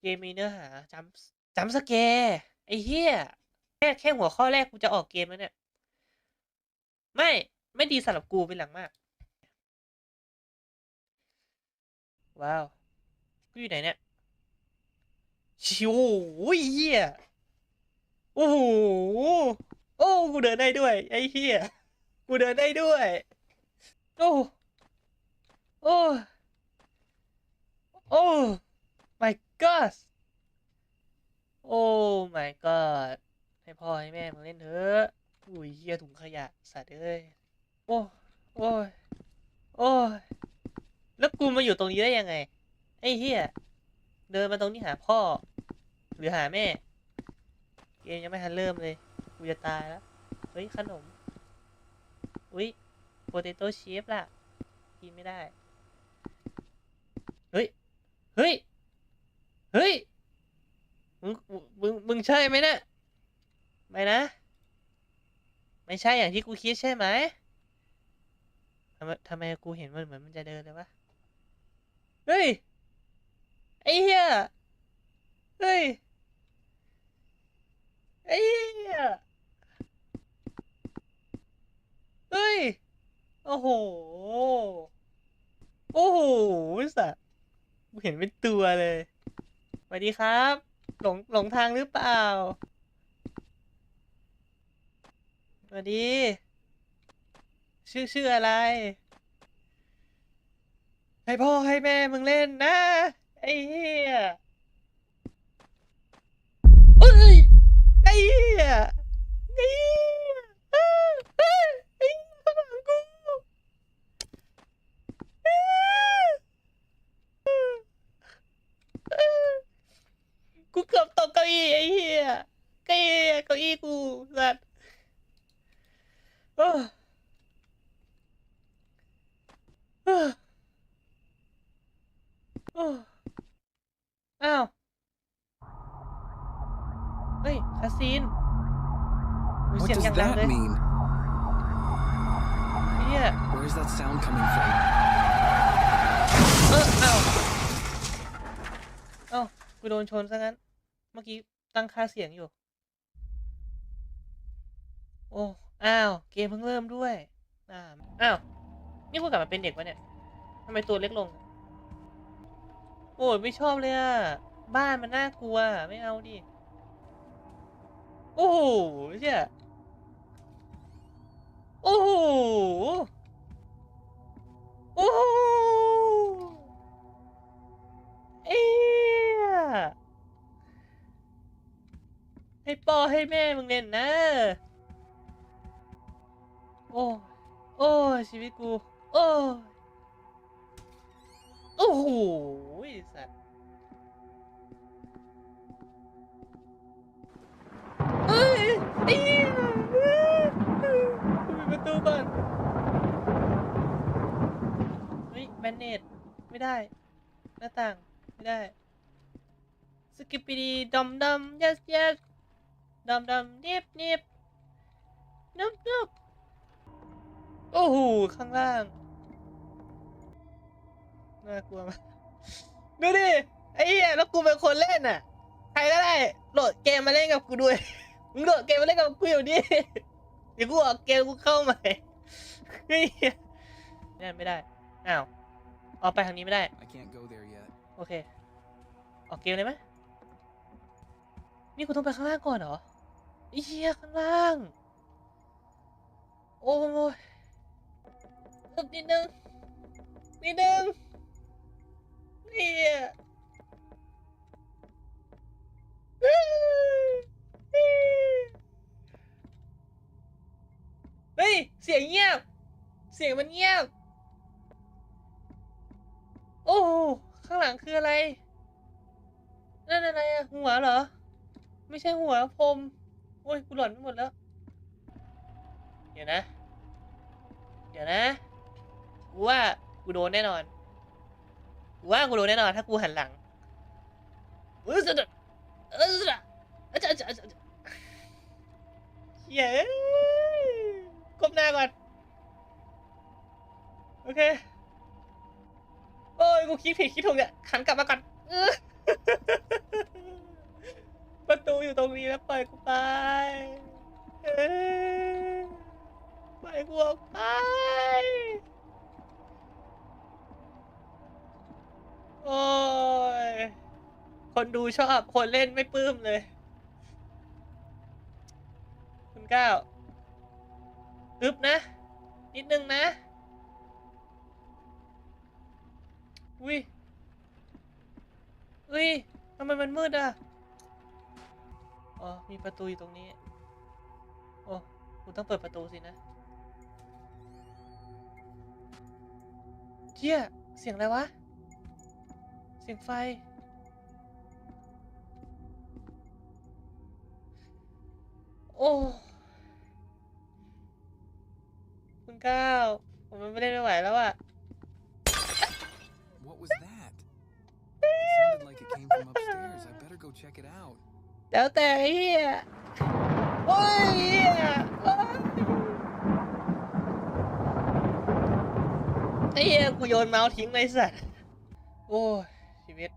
เกมมีเนื้อหาจำจำสแกร์ไอ้เหี้ยแค่แค่หัวข้อแรกกูจะออกเกมแล้วเนี่ย ไม่ไม่ดีสำหรับกูเป็นหลังมาก ว้าว กูอยู่ไหนเนี่ยชิวโอ้ยเหี้ยโอ้โหโอ้กูเดินได้ด้วย ไอ้เหี้ยกูเดินได้ด้วย โอ้ โอ้ โอ้ my god โอ้ my god ให้พ่อให้แม่มาเล่นเถอะอุ้ยเหี้ยถุงขยะสัตว์เอ้ย โอ้ โอ้ย โอ้ย แล้วกูมาอยู่ตรงนี้ได้ยังไง ไอ้เหี้ย เดินมาตรงนี้หาพ่อ หรือหาแม่ เกมยังไม่ทันเริ่มเลย กูจะตายแล้ว เฮ้ย ขนม อุ้ยโปเตโต้ชิพล่ะ กินไม่ได้ เฮ้ย เฮ้ย เฮ้ย มึง มึง มึง ใช่ไหมเนะไม่นะ ไม่ใช่อย่างที่กูคิดใช่ไหมทำไมทำไมกูเห็นมันเหมือนมันจะเดินเลยวะเฮ้ยไอ้เหี้ยเฮ้ยไอ้เหี้ยเฮ้ยโอ้โหโอ้โหสัตว์เห็นเป็นตัวเลยสวัสดีครับ หลงหลงทางหรือเปล่า สวัสดี ชื่อชื่ออะไร ให้พ่อให้แม่มึงเล่นนะ ไอ้เหี้ยเอ้ย ไอ้เหี้ยไอ้เหี้ยอ้าวอ้าวไอ้เหี้ยข้างหลังกูอ้าวอ้าวกูเกือบตกเก้าอี้ไอ้เหี้ยเก้าอี้เก้าอี้กูสัตว์โอ้โอ้โอ้อ้าว เฮ้ย คาซีน อุ๊ย What เสียง does อย่างดัง that เลย mean? เฮีย Where is that sound coming from? เออเอ้าเอ้ากูโดนชนซะงั้น เมื่อกี้ตั้งค่าเสียงอยู่ โอ้ อ้าว เกมเพิ่งเริ่มด้วย อ่า อ้าว นี่กูกลับมาเป็นเด็กวะเนี่ยทำไมตัวเล็กลง โอ้ยไม่ชอบเลยอะบ้านมันน่ากลัว ไม่เอาดิ โอ้โหเชี่ย โอ้โห โอ้โหเอ๊ให้พ่อให้แม่มึงเล่นนะ โอ้โอ้ชีวิตกู โอ้โอ้โหสัตว์ กูปิระตูก่อนเฮ้ยแบนเนตไม่ได้ หน้าต่าง ไม่ได้ สกิปปีดีดอมดอม yes yes ดอมดอมนิบนิบนุบนุบโอ้โห ข้างล่าง น่ากลัวมากดูดิ ไอ้เหี้ยแล้วกูเป็นคนเล่นอะ ใครก็ได้ โหลดเกมมาเล่นกับกูด้วย มึงโหลดเกมมาเล่นกับกูอยู่ดิ ดี๋ยวกูออกเกมกูเข้าใหม่เฮ้ยไม่ได้ไม่ได้ อ้าว ออกไปทางนี้ไม่ได้ I can't go there yet. โอเค ออกเกมเลยไหมนี่กูต้องไปข้างล่างก่อนเหรอไอ้เหี้ยข้างล่าง โอ้ยอึบนิดนึง นิดนึงเนี่ เฮ้ย เสียงเงียบ เสียงมันเงียบ โอ้ ข้างหลังคืออะไร นั่นอะไรอะหัวเหรอ ไม่ใช่หัวพรมโอ้ย กูหลอนไปหมดแล้ว เดี๋ยวนะ เดี๋ยวนะ กูว่า กูโดนแน่นอน กูว่ากูโดนแน่นอน ถ้ากูหันหลังเออจะเออจะอาจารย์อาจารย์เย้ ก้มหน้าก่อน โอเค โอ้ยกูคิดผิดคิดถูกเนี่ยขันกลับมาก่อนเอออยู่ตรงนี้แล้วปล่อยกูไปปล่อยกูออกไป โอ้ย คนดูชอบ คนเล่นไม่ปลื้มเลย คุณก้าว อึบนะ นิดนึงนะ อุ้ยอุ้ยทำไมมันมืดอะ อ๋อ มีประตูอยู่ตรงนี้ โอ้กูต้องเปิดประตูสินะเชี่ยเสียงอะไรวะ เสียงไฟ โอ้ คุณก้าวผมมันไม่ได้ไม่ไหวแล้วอะ What was that? It sounded like it came from upstairs. I better go check it out. แล้วแต่ไอ้เฮียโอ้ยเฮียโอ้ยไอ้เฮียกูโยนเมาส์ทิ้งเลยสัตว์โอ้ยชีวิต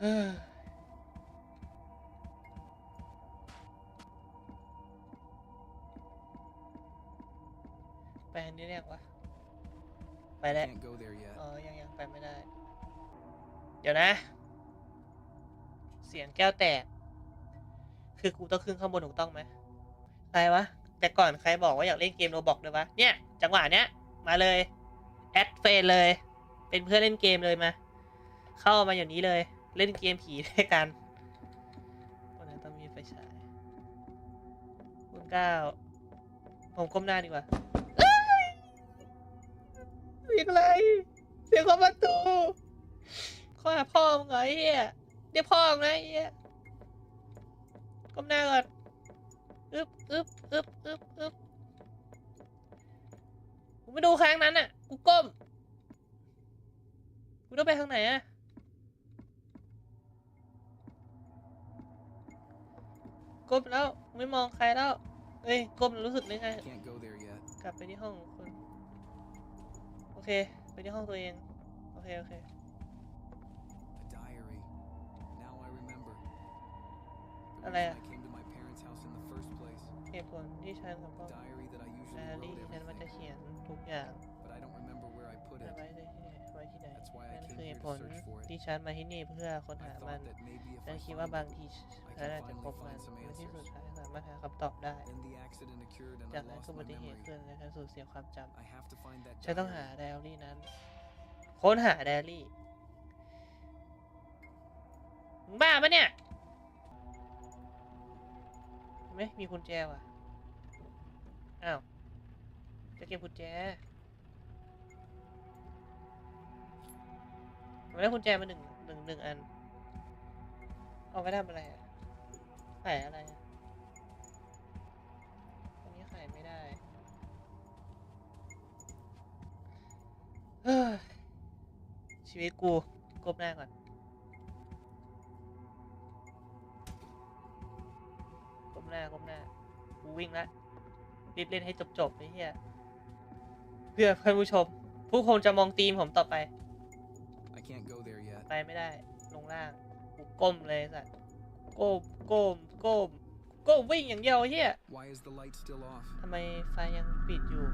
เฮ้ย ไปอันนี้เรียกวะไป I แล้ว can't go there yet. อ๋อยังยังไปไม่ได้ เดี๋ยวนะ เสียงแก้วแตก คือกูต้องขึ้นข้างบนถูกต้องไหมใครวะ แต่ก่อนใครบอกว่าอยากเล่นเกมโรบอกด้วยวะ เนี่ย จังหวะเนี้ย มาเลย แอดเฟนเลย เป็นเพื่อนเล่นเกมเลยมา เข้ามาอย่างนี้เลย เล่นเกมผีด้วยกันวันนั้นต้องมีไฟฉายคุณก้าวผมก้มหน้าดีกว่าเอ้ยเสียงอะไร เสียงของประตูข้อหาพ่อมึงเหรอไอ้เหี้ยเดี๋ยวพ่อมึงนะไอ้เหี้ยก้มหน้าก่อนอึ๊บอึ๊บอึ๊บอึ๊บอึ๊บกูไม่ดูข้างนั้นอะ กูก้ม กูต้องไปทางไหนอะ ก้มแล้วไม่มองใครแล้ว เอ้ยก้มแล้วรู้สึกได้ไง I can't go there yet. กลับไปที่ห้องของคุณโอ เค ไปที่ห้องตัวเอง โอเค โอเค A diary. Now I remember. The อะไร reason อะ I came to my parents' house in the first place. เหตุผลที่ฉันกับพ่อ A diary that I แอ usually รี่ wrote ฉันมันจะ everything, เขียนทุกอย่าง but I don't remember where I put ไว้ it. ไว้ที่ไว้ที่ไหน That's why I นั่น came คือเห here ตุ to ผล search for it. ที่ฉันมาที่นี่เพื่อค้น I หามัน thought that maybe if ฉัน I คิดว่า find บาง it, ที I ฉัน can อาจจะพ finally บมัน find some ในที่สุด answers. ฉันสามารถหาคำตอบได้ Then the accident occurred and จา I กนั้น lost ก็อุ my บัติเหตุ memory. ขึ้นและฉันสูญเสียความจ I have to find that ำฉันต้องหา diary. ไดอารี่นั้น ค้นหาไดอารี่มึงบ้าปะเนี่ยเห็นไหมมีกุญแจว่ะ อ้าว จะเก็บกุญแจผมได้กุญแจมาหนึ่งหนึ่งหนึ่งอัน เอาไปทำอะไรอะขายอะไรอะ ชีวิตกูกบหน้าก่อน ก้มหน้า ก้มหน้า กูวิ่งละรีบเล่นให้จบๆไอ้เหี้ยเพื่อเพื่อนผู้ชม ผู้คงจะมองตีมผมต่อไป I can't go there yet. ไปไม่ได้ ลงล่าง กูก้มเลยสัตว์ก้ม ก้ม ก้ม ก้มวิ่งอย่างเดียวไอ้เหี้ย Why is the light still off? ทำไมไฟยังปิดอยู่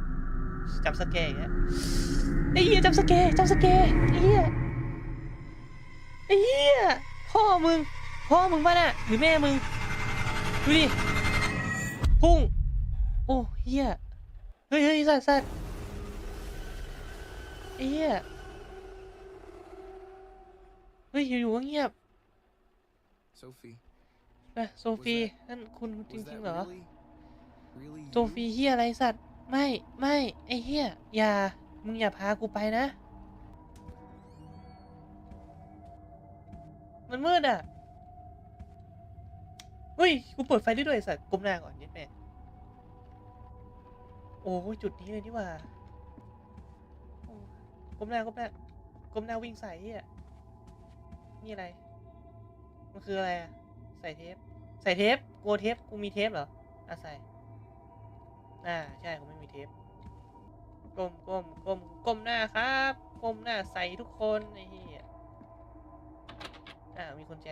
จำสแกร์อีกแล้วไอ้เหี้ยจำสแกร์จำสแกร์ไอ้เหี้ยไอ้เหี้ยพ่อมึง พ่อมึงป่ะน่ะหรือแม่มึง ดูดิ พุ่ง โอ้เหี้ย เฮ้ยเฮ้ยสัตว์สัตว์ไอ้เหี้ย เฮ้ยอยู่ๆก็เงียบ Sophie, ไปโซฟีนั่นคุณจ was ริง that ๆเหรอ really, really โซฟีเฮียอะไรสัตว์ ไม่ไม่ไอ้เฮียอย่า มึงอย่าพากูไปนะ มันมืดอะเฮ้ย กูเปิดไฟได้ด้วยสัตว์ก้มหน้าก่อนนิดแม่โอ้จุดนี้เลยนี่ว่าโอ้ก้มหน้าก้มหน้าก้มหน้าวิ่งใส่เฮียนี่อะไร มันคืออะไรอะใส่เทป ใส่เทปกลัวเทป กูมีเทปเหรอ อะใส่ อ่า ใช่ผมไม่มี ก้มก้มก้มก้มหน้าครับ ก้มหน้าใส่ทุกคนไอ้เหี้ยอ่ามีกุญแจ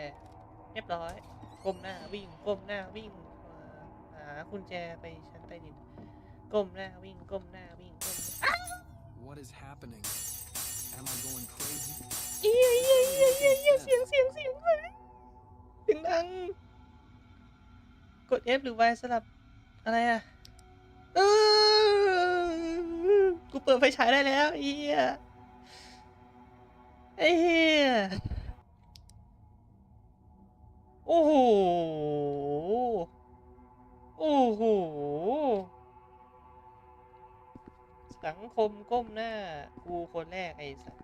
เรียบร้อย ก้มหน้าวิ่ง ก้มหน้าวิ่งอ่าหากุญแจไปชั้นใต้ดิน ก้มหน้าวิ่ง ก้มหน้าวิ่งก้มหน้า What is happening? Am I going crazy? เอียเอียเอียเอียเอียเสียงเสียงเสียงเลยเสียงดังกด F หรือ Y สลับอะไรอะเออ กูเปิดไฟฉายได้แล้วเอียไอ้เหี้ยโอ้โห โอ้โห สังคมก้มหน้า กูคนแรกไอ้สัส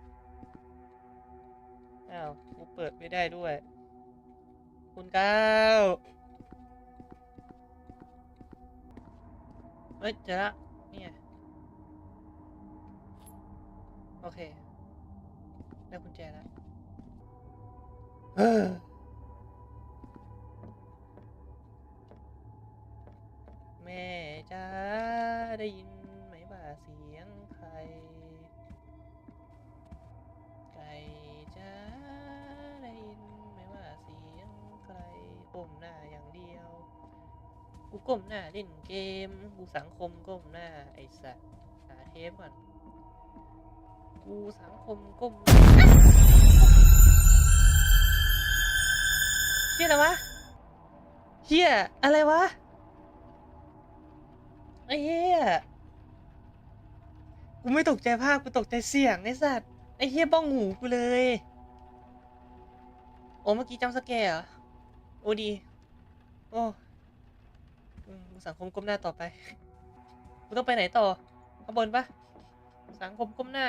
อ้าว กูเปิดไม่ได้ด้วย คุณก้าวเฮ้ยจอละนี่ไโอเค ได้กุญแจแล้วเฮ้อแม่จ้าได้ยินไหมว่าเสียงใคร ไก่จ้าได้ยินไหมว่าเสียงใครก้มหน้าอย่างเดียว กูก้มหน้าเล่นเกม กูสังคมก้มหน้าไอ้สัสหาเทปก่อน กูสังคมก้มเฮียอะไรวะเฮียอะไรวะไอ้เฮียกูไม่ตกใจภาพกูตกใจเสียงไอ้สัสไอ้เฮียบ้องหูกูเลยโอ้เมื่อกี้จำสแกร์เหรอโอ้ดีโอ้สังคมก้มหน้าต่อไปกูต้องไปไหนต่อข้างบนปะสังคมก้มหน้า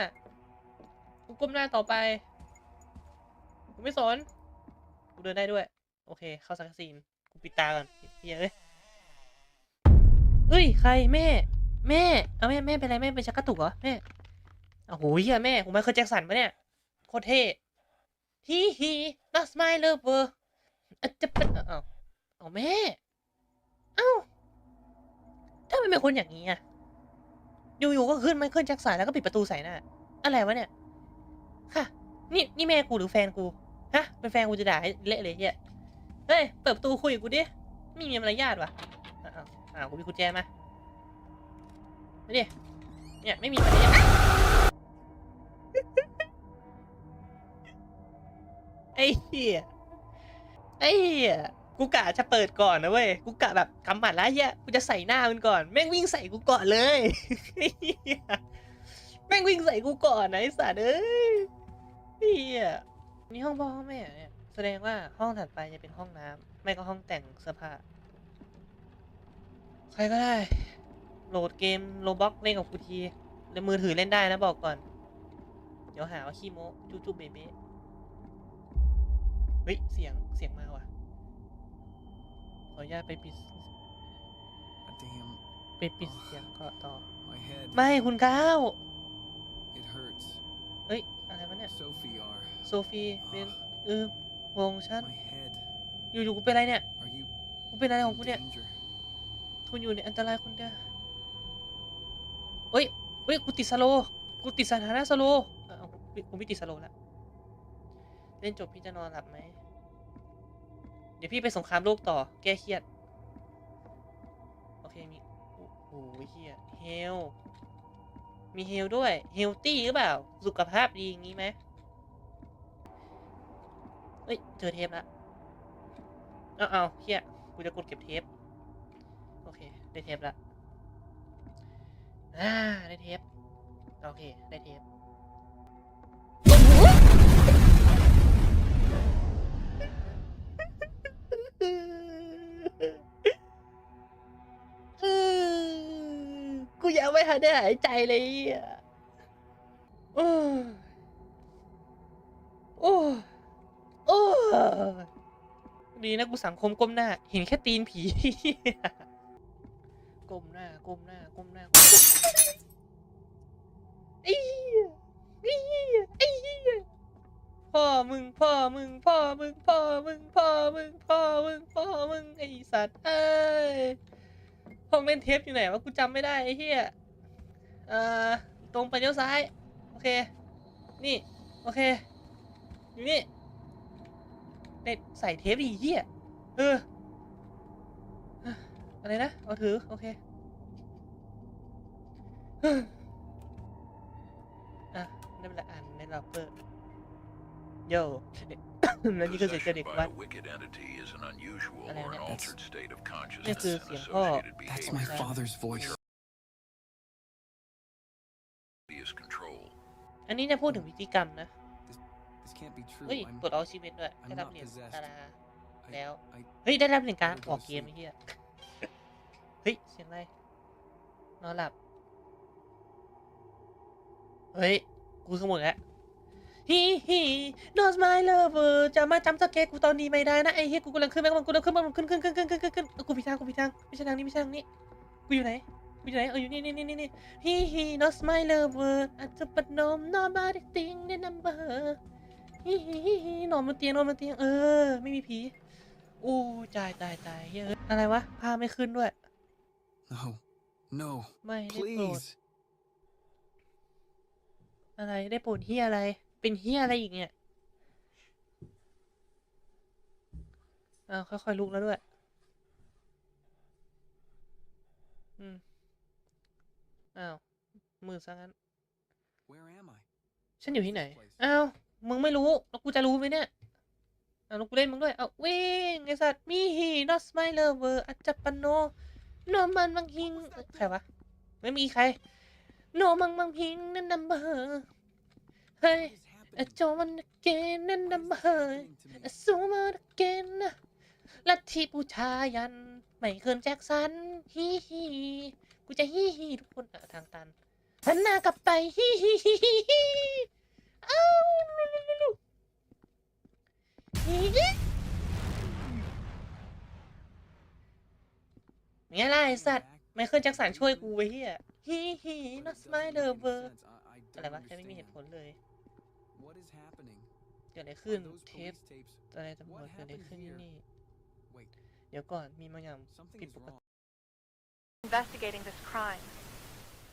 กูก้มหน้าต่อไป กูไม่สน กูเดินได้ด้วย โอเค เข้าสักซีน กูปิดตาก่อนเฮียเอ้ยเอ้ย ใครแม่ แม่ เอาแม่ แม่เป็นไรแม่เป็นชักกระตุกเหรอแม่โอ้โหเฮียแม่ผมไมเคิลแจ็คสันปะเนี่ย โคตรเท่ฮีฮี that's my lover อะจะเป็นเอ้าเอาแม่ เอ้าถ้ามันเป็นคนอย่างนี้อะอยู่ๆก็ขึ้นไมเคิลแจ็คสันแล้วก็ปิดประตูใส่หน้า อะไรวะเนี่ย ค่ะนี่นี่แม่กูหรือแฟนกู ฮะ เป็นแฟนกูจะด่าให้เละเลยเฮียเฮ้ย เปิดประตูคุยกับกูดิ ไม่มีมารยาทวะอ้าวอ้าวกูมีกุญแจมาไม่ดิ เนี่ยไม่มีมารยาทไอ้เหี้ย ไอ้เหี้ย กูกะจะเปิดก่อนนะเว้ย กูกะแบบกำหมัดแล้วเหี้ย กูจะใส่หน้ามันก่อน แม่งวิ่งใส่กูก่อนเลย ไอ้เหี้ย แม่งวิ่งใส่กูก่อนนะไอ้สัตว์เอ้ย เหี้ยนี่ห้องพ่อห้องแม่เหรอเนี่ย แสดงว่าห้องถัดไปจะเป็นห้องน้ำไม่ก็ห้องแต่งเสื้อผ้า ใครก็ได้ โหลดเกมโลบ็อกเล่นกับกูทีแล้วมือถือเล่นได้นะบอกก่อน เดี๋ยวหาว่าขี้โม้จูจูเบเบ้เฮ้ย เสียงเสียงมาว่ะ ขออนุญาตไปปิด Damn, ไปปิดเสียงก็ต่อ my head. ไม่คุณก้าว It hurts. เฮ้ย อะไรวะเนี่ย Sophie are. โซฟีเป็นเออวงฉัน My head. อยู่ๆกูเป็นอะไรเนี่ย Are you กูเป็นอะไรของ in กูเนี่ย danger? คุณอยู่ในอันตรายคนเดียวเฮ้ย เฮ้ย กูติดสโลว์กูติดสถานะสโลว์เอ้ากูไม่ติดสโลว์แล้ว เล่นจบพี่จะนอนหลับไหม เดี๋ยวพี่ไปสงครามโลกต่อ แก้เครียด โอเค มี โอ้โหเฮียเฮล มีเฮลด้วยเฮลตี้หรือเปล่า สุขภาพดีอย่างนี้ไหมเฮ้ย เจอเทปละเอาเอาเฮียกูจะกดเก็บเทป โอเค ได้เทปละอ่าได้เทป โอเค ได้เทป กูยังไม่ทันได้หายใจเลยอะโอ้โอ้โอ้ดีนะกูสังคมก้มหน้า เห็นแค่ตีนผีก้มหน้าก้มหน้าก้มหน้าก้มหน้าไอ้ไอ้ไอ้พ่อมึงพ่อมึงพ่อมึงพ่อมึงพ่อมึงพ่อมึงพ่อมึงไอสัตว์เอ้ย ห้องเล่นเทปอยู่ไหนวะกูจำไม่ได้ไอ้เหี้ยเอ่อตรงไปเลี้ยวซ้าย โอเค นี่ โอเค อยู่นี่ในใส่เทปดีเหี้ยเอออะไรนะ เอาถือ โอเคอะได้เวลาอ่านในลับเปอร์โย่ แล้วนี่ก็เสียงเกิด Possession เด็ก by วัด a wicked entity is an unusual Ano or an yun? altered state of Yes, consciousness yes, and yes. Oh. associated That's my behavior father's voice. is control. อันนี้จะพูดถึงพิธีกรรมนะ This can't be true. เฮ้ย I'm, ปลดออชิเมนด้วย I'm ได้รับ not เหรียญ possessed. ดารา I, แล้ว I, เฮ้ย ได้รับเหรียญการ Better go ออก to เกม sleep. ไอ้เหี้ย เฮ้ย เสียงอะไร นอนหลับ เฮ้ย กูขโมยแล้ว ฮีฮี not my lover จะมาจำสเกตกูตอนนี้ไม่ได้นะไอ้เหี้ยกูกำลังขึ้นไปกำลังกูกำลังขึ้นมันขึ้นขึ้นขึ้นขึ้นขึ้นขึ้นขึ้นเออกูผิดทางกูผิดทางไม่ใช่ทางนี้ไม่ใช่ทางนี้กูอยู่ไหนกูอยู่ไหนเอออยู่นี่นี่นี่นี่นี่ฮีฮี not my lover อาจจะปนม nobody think the number ฮีฮีฮีฮีนอนบนเตียงนอนบนเตียงเออ ไม่มีผีโอ้ตายตายตายเฮ้ยเอ้ยอะไรวะพาไม่ขึ้นด้วย no, no, ไม่ได้โปรด please. อะไรได้โปรดเฮียอะไร เป็นเฮียอะไรอีกเนี่ยอ้าวค่อยๆลุกแล้วด้วย อืม อ้าว มือซะงั้น Where am I? ฉันอยู่ที่ไหน Place. อ้าว มึงไม่รู้ แล้วกูจะรู้ไหมเนี่ยอ้าวแล้วกูเล่นมึงด้วย เอาวิ่งไอสัตว์มีฮี not my lover อาจจะปนโน โนมันบางฮิงเอ้ยใครวะ ไม่มีใคร โนมังบางฮิงนั่นนัมเบอร์เฮ้ย What is อ happening? จอมันเกนนั่นนัมเบอ What is ร์ happening to me? สูมาเกนลัทธิบูชายัน ไม่เคินแจ็คสันฮีฮีกูจะฮีฮีทุกคนอะทางตันหันหน้ากลับไปฮีฮีฮีฮีฮีเอ้าลุลุลุลุฮีฮีไงล่ะไอสัตว์ไม่เคิลแจ็คสันช่วยกูไว้เฮียฮีฮี not doesn't my make any lover อะไรวะแค่ไม่มีเหตุผลเลย What is happening? เกิดอะไร Are ขึ้น those เทป police tapes? อะไรตำรวจ What เกิดอะไร happened ขึ้นที่ here? นี่ Wait, เดี๋ยวก่อนมีบางอย่าง something ผิด is ปกติ wrong. investigating this crime.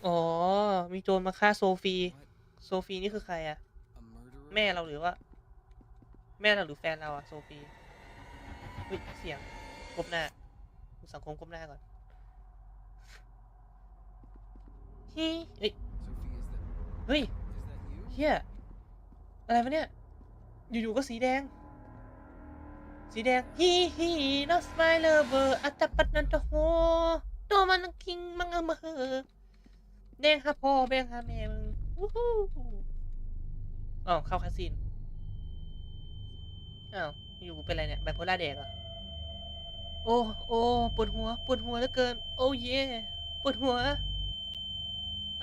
อ๋อ มีโจรมาฆ่าโซฟี What? โซฟีนี่คือใครอะ A murderer? แม่เราหรือว่า แม่เราหรือแฟนเราอะโซฟีเฮ้ยเสียงก้มหน้าดูสังคมก้มหน้าก่อนฮีเฮ้ย Sophie, is that เฮ้ย is that you? เฮีย อะไรวะเนี่ย อยู่ๆก็สีแดง สีแดงฮีฮี not my lover อัตปัตนันตโฮโดมันคิงมังเอมเฮอแดงหาพ่อแบงหาแม่มึงวู้ฮู้อ๋อเข้าคาสินอ้าวอยู่เป็นไรเนี่ยไบโพล่าแดงเหรอโอ้โอ้ปวดหัวปวดหัวเหลือเกิน โอ้เย่ปวดหัว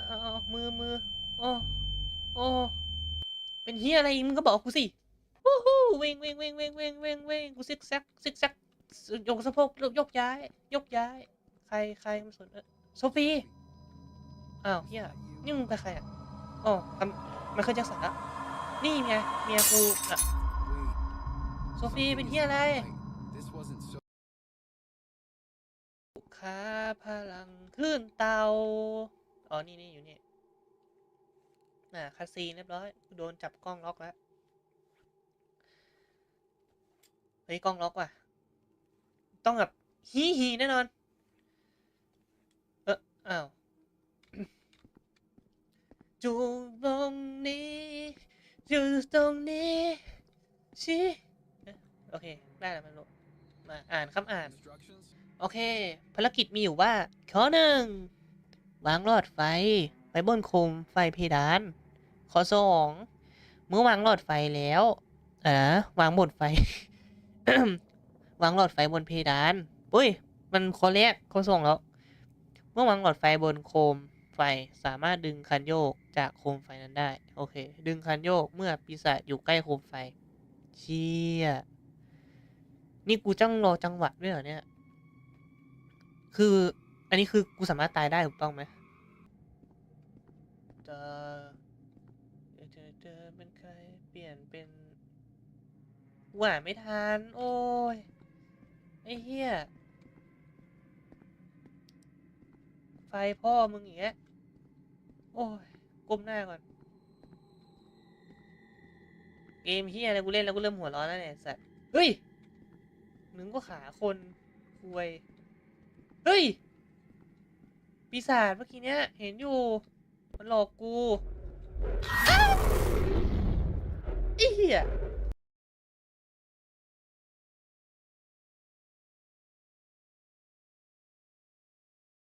อ้าวมือมือโอ้โอ้ เป็นเฮียอะไรมึงก็บอกกูสิวู้ฮู้เวงเวงเวงเวงเวงเวงเวงกูซิกแซกซิกแซกยกสะโพกยกย้าย ยกย้าย ใครใครมาสนเออโซฟีอ้าวเฮียนี่มึงเป็นใครอะอ๋อทำมันเคยจักสันละนี่ไงเมียกูอะโซฟีเป็นเฮียอะไร not right. This wasn't so. ขาพลังขึ้นเตา อ๋อ นี่นี่อยู่นี่ อ่าคาซีเรียบร้อยโดนจับกล้องล็อกแล้วเฮ้ยกล้องล็อกว่ะ ต้องแบบฮีฮีแน่นอน เอออ้าวอยู่ตรงนี้อยู่ตรงนี้ชิโอเค ได้แล้วมันลงมาอ่านคำอ่าน โอเค ภารกิจมีอยู่ว่า ข้อหนึ่งวางหลอดไฟไว้บนโคมไฟเพดาน ข้อสองเมื่อวางหลอดไฟแล้วอ่าวางบนไฟ วางหลอดไฟบนเพดานอุ้ย มันข้อแรกข้อสองแล้ว เมื่อวางหลอดไฟบนโคมไฟสามารถดึงคันโยกจากโคมไฟนั้นได้ โอเค ดึงคันโยกเมื่อปีศาจอยู่ใกล้โคมไฟ เชี่ย นี่กูจ้องรอจังหวะด้วยเหรอเนี่ย คือ อันนี้คือกูสามารถตายได้ถูกต้องไหมจะเธอเธอเป็นใคร เปลี่ ยนเป็นกูอ่านไม่ทัน โอ้ย ไอ้เหี้ย ไฟพ่อมึงอย่างเงี้ย โอ้ย ก้มหน้าก่อน เกมเฮี้ยอะไรกูเล่นแล้วกูเริ่มหัวร้อนแล้วเนี่ยสัตว์ เฮ้ยนึกว่าขาคนควย เฮ้ย ปีศาจเมื่อกี้เนี้ย เห็นอยู่ มันหลอกกู Ia!